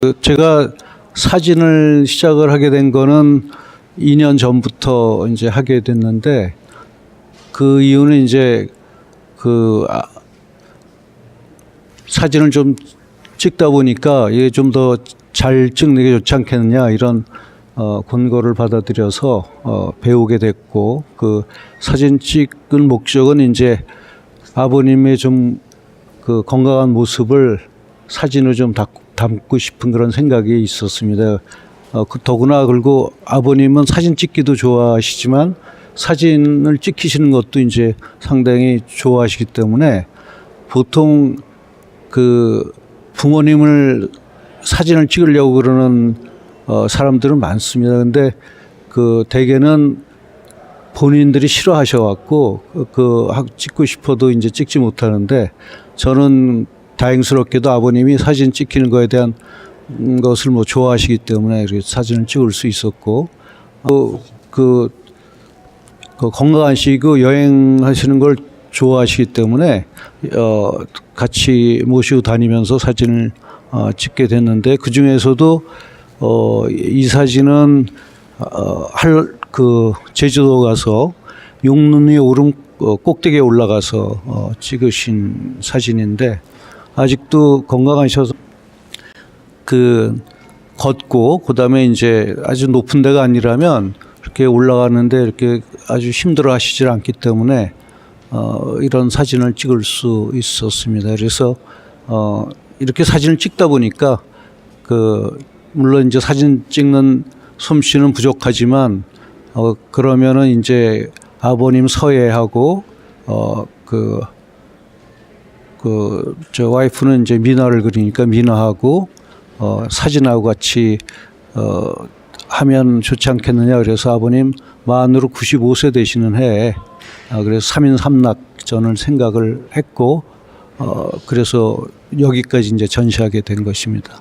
그 제가 사진을 시작을 하게 된 거는 2년 전부터 이제 하게 됐는데 그 이유는 이제 그 아, 사진을 좀 찍다 보니까 이게 좀 더 잘 찍는 게 좋지 않겠느냐 이런 어, 권고를 받아들여서 어, 배우게 됐고 그 사진 찍은 목적은 이제 아버님의 좀 그 건강한 모습을 사진으로 좀 담- 담고 싶은 그런 생각이 있었습니다. 어, 그 더구나 그리고 아버님은 사진 찍기도 좋아하시지만 사진을 찍히시는 것도 이제 상당히 좋아하시기 때문에 보통 그 부모님을 사진을 찍으려고 그러는 어, 사람들은 많습니다. 근데 그 대개는 본인들이 싫어하셔갖고 그, 그 하- 찍고 싶어도 이제 찍지 못하는데 저는 다행스럽게도 아버님이 사진 찍히는 거에 대한 음, 것을 뭐 좋아하시기 때문에 이렇게 사진을 찍을 수 있었고 그, 그, 그 건강하시고 여행하시는 걸 좋아하시기 때문에 어, 같이 모시고 다니면서 사진을 어, 찍게 됐는데 그 중에서도 어, 이 사진은 어, 할그 제주도 가서 용눈 위 오름 어, 꼭대기에 올라가서 어, 찍으신 사진인데 아직도 건강하셔서 그 걷고 그다음에 이제 아주 높은 데가 아니라면 이렇게 올라가는데 이렇게 아주 힘들어 하시질 않기 때문에 어 이런 사진을 찍을 수 있었습니다. 그래서 어 이렇게 사진을 찍다 보니까 그 물론 이제 사진 찍는 솜씨는 부족하지만 어 그러면은 이제 아버님 서예하고 어 그 그 저 와이프는 이제 민화를 그리니까 민화하고 어 사진하고 같이 어 하면 좋지 않겠느냐 그래서 아버님 만으로 95세 되시는 해에 아 그래서 3인 3낙전을 생각을 했고 어 그래서 여기까지 이제 전시하게 된 것입니다.